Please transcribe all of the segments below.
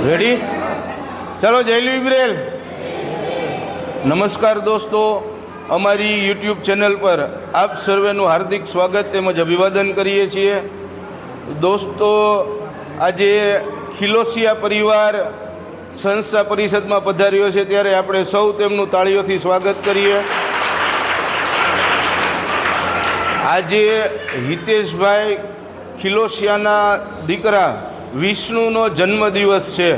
Ready ચાલો જયલી ઇબ્રેલ નમસ્કાર દોસ્તો, અમારી યુટ્યુબ ચેનલ પર આપ સર્વેનું હાર્દિક સ્વાગત તેમજ અભિવાદન કરીએ છીએ. દોસ્તો, આજે ખિલોસિયા પરિવાર સંસ્થા પરિષદમાં પધાર્યો છે, ત્યારે આપણે સૌ તેમનું તાળીઓથી સ્વાગત કરીએ. આજે હિતેશભાઈ ખિલોસિયાના દીકરા વિષ્ણુનો જન્મદિવસ છે.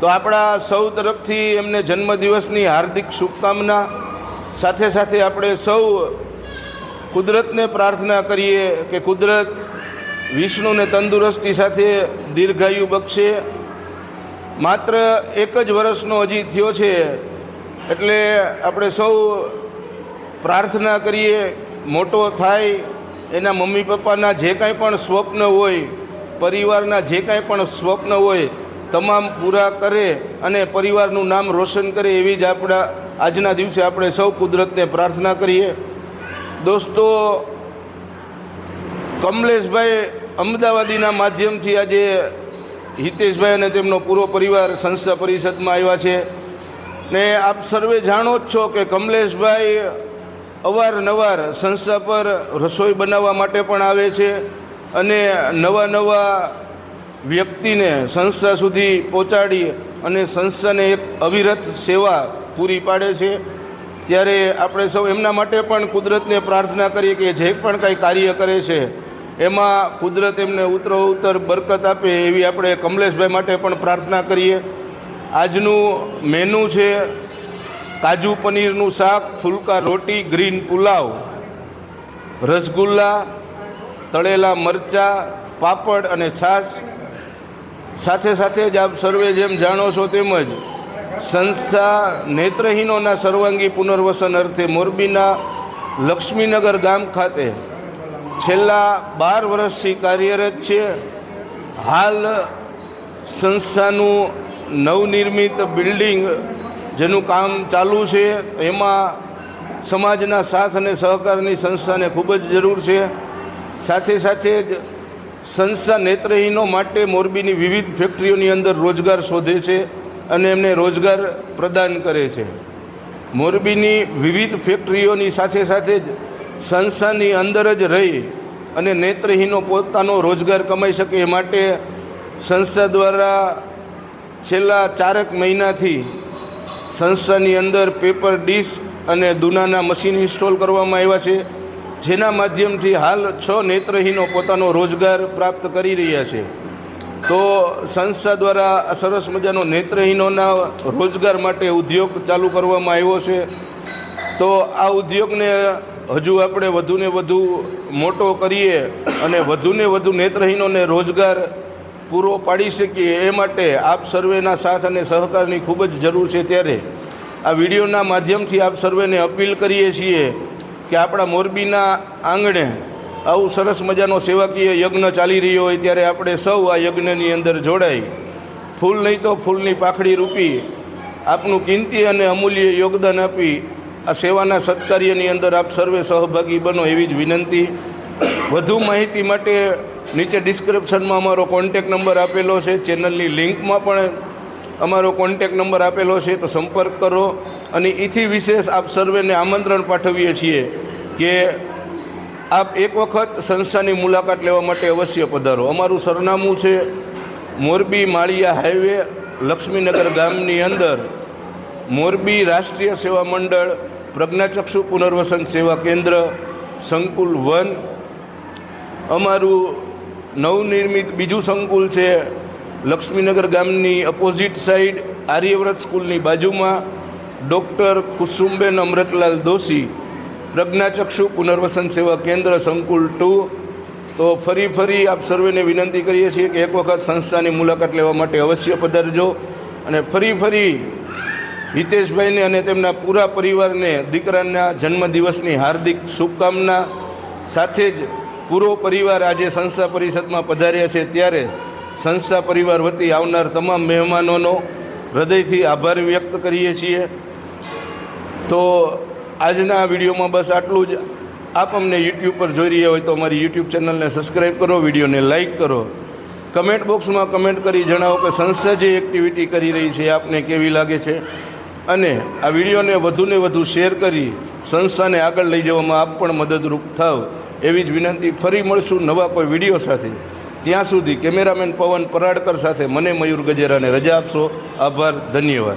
તો આપણા સૌ તરફથી એમને જન્મદિવસની હાર્દિક શુભકામના. સાથે સાથે આપણે સૌ કુદરતને પ્રાર્થના કરીએ કે કુદરત વિષ્ણુને તંદુરસ્તી સાથે દીર્ઘાયુ બક્ષે. માત્ર એક જ વર્ષનો હજી થયો છે, એટલે આપણે સૌ પ્રાર્થના કરીએ, મોટો થાય, એના મમ્મી પપ્પાના જે કાંઈ પણ સ્વપ્ન હોય પરિવારના જે કાંઈ પણ સ્વપ્ન હોય, તમામ પૂરા કરે અને પરિવારનું નામ રોશન કરે એવી જ આપણા આજના દિવસે આપણે સૌ કુદરતને પ્રાર્થના કરીએ. દોસ્તો, કમલેશભાઈ અમદાવાદીના માધ્યમથી આજે હિતેશભાઈ અને તેમનો પૂરો પરિવાર સંસ્થા પરિષદમાં આવ્યા છે. ને આપ સર્વે જાણો જ છો કે કમલેશભાઈ અવારનવાર સંસ્થા પર રસોઈ બનાવવા માટે પણ આવે છે. અને નવા નવા વ્યક્તિને સંસ્થા સુધી પહોંચાડી અને સંસ્થાને એક અવિરત સેવા પૂરી પાડે છે. ત્યારે આપણે સૌ એમના માટે પણ કુદરતને પ્રાર્થના કરીએ કે જે પણ કાંઈ કાર્ય કરે છે, એમાં કુદરત એમને ઉત્તરો ઉત્તર બરકત આપે એવી આપણે કમલેશભાઈ માટે પણ પ્રાર્થના કરીએ. આજનું મેનુ છે કાજુ પનીરનું શાક, ફુલકા રોટી, ગ્રીન પુલાવ, રસગુલ્લા તળેલા મરચાં, પાપડ અને છાશ. સાથે સાથે જ આપ સર્વે જેમ જાણો છો તેમજ સંસ્થા નેત્રહીનોના સર્વાંગી પુનર્વસન અર્થે મોરબીના લક્ષ્મીનગર ગામ ખાતે છેલ્લા બાર વર્ષથી કાર્યરત છે. હાલ સંસ્થાનું નવનિર્મિત બિલ્ડિંગ જેનું કામ ચાલુ છે. એમાં સમાજના સાથ અને સહકારની સંસ્થાને ખૂબ જ જરૂર છે. સાથે સાથે જ સંસ્થા નેત્રહીનો માટે મોરબીની વિવિધ ફેક્ટરીઓની અંદર રોજગાર શોધે છે અને એમને રોજગાર પ્રદાન કરે છે. મોરબીની વિવિધ ફેક્ટરીઓની સાથે સાથે જ સંસ્થાની અંદર જ રહી અને નેત્રહીનો પોતાનો રોજગાર કમાઈ શકે એ માટે સંસ્થા દ્વારા છેલ્લા ચારેક મહિનાથી સંસ્થાની અંદર પેપર ડીશ અને દુનાના મશીન ઇન્સ્ટોલ કરવામાં આવ્યા છે. જેના માધ્યમથી હાલ છ નેત્રહીનો પોતાનો રોજગાર પ્રાપ્ત કરી રહ્યા છે. તો સંસ્થા દ્વારા સરસ મજાનો નેત્રહીનોના રોજગાર માટે ઉદ્યોગ ચાલુ કરવામાં આવ્યો છે. તો આ ઉદ્યોગને હજુ આપણે વધુને વધુ મોટો કરીએ અને વધુને વધુ નેત્રહીનોને રોજગાર પૂરો પાડી શકીએ એ માટે આપ સર્વેના સાથ અને સહકારની ખૂબ જ જરૂર છે ત્યારે. આ વિડીયોના માધ્યમથી આપ સર્વેને અપીલ કરીએ છીએ કે આપણા મોરબીના આંગણે આવું સરસ મજાનો સેવાકીય યજ્ઞ ચાલી રહ્યો હોય ત્યારે આપણે સૌ આ યજ્ઞની અંદર જોડાઈ, ફૂલ નહીં તો ફૂલની પાખડી રૂપી આપનું કિંમતી અને અમૂલ્ય યોગદાન આપી આ સેવાના સત્કાર્યની અંદર આપ સર્વે સહભાગી બનો એવી જ વિનંતી. વધુ માહિતી માટે નીચે ડિસ્ક્રિપ્શનમાં અમારો કોન્ટેક નંબર આપેલો છે. ચેનલની લિંકમાં પણ અમારો કોન્ટેક નંબર આપેલો છે તો સંપર્ક કરો અને એથી વિશેષ આપ સર્વેને આમંત્રણ પાઠવીએ છીએ કે આપ એક વખત સંસ્થાની મુલાકાત લેવા માટે અવશ્ય પધારો. અમારું સરનામું છે મોરબી માળિયા હાઈવે, લક્ષ્મીનગર ગામની અંદર મોરબી રાષ્ટ્રીય સેવા મંડળ, પ્રજ્ઞાચક્ષુ પુનર્વસન સેવા કેન્દ્ર, સંકુલ વન. અમારું નવનિર્મિત બીજું સંકુલ છે લક્ષ્મીનગર ગામની અપોઝિટ સાઈડ આર્યવ્રત સ્કૂલની બાજુમાં ડૉક્ટર કુસુમબેન અમૃતલાલ દોશી, પ્રજ્ઞાચક્ષુ પુનર્વસન સેવા કેન્દ્ર સંકુલ ટુ. તો ફરી ફરી આપ સર્વેને વિનંતી કરીએ છીએ કે એક વખત સંસ્થાની મુલાકાત લેવા માટે અવશ્ય પધારજો. અને ફરી ફરી હિતેશભાઈને અને તેમના પૂરા પરિવારને દીકરાના જન્મદિવસની હાર્દિક શુભકામના. સાથે જ પૂરો પરિવાર આજે સંસ્થા પરિષદમાં પધાર્યા છે. ત્યારે સંસ્થા પરિવાર વતી આવનાર તમામ મહેમાનોનો હૃદયથી આભાર વ્યક્ત કરીએ છીએ. તો આજના વિડીયોમાં બસ આટલું જ. આપ અમને યુટ્યુબ પર જોઈ રહ્યા હોય તો અમારી યુટ્યુબ ચેનલને સબસ્ક્રાઈબ કરો, વિડીયોને લાઇક કરો. કમેન્ટ બોક્સમાં કમેન્ટ કરી જણાવો કે સંસ્થા જે એક્ટિવિટી કરી રહી છે, આપને કેવી લાગે છે? અને આ વિડીયોને વધુને વધુ શેર કરી સંસ્થાને આગળ લઈ જવામાં આપ પણ મદદરૂપ થાવ. એવી જ વિનંતી ફરી મળશું નવા કોઈ વીડિયો સાથે. ત્યાં સુધી કેમેરામેન પવન પરાડકર સાથે મને મયુર ગજેરાને રજા આપશો. આભાર ધન્યવાદ.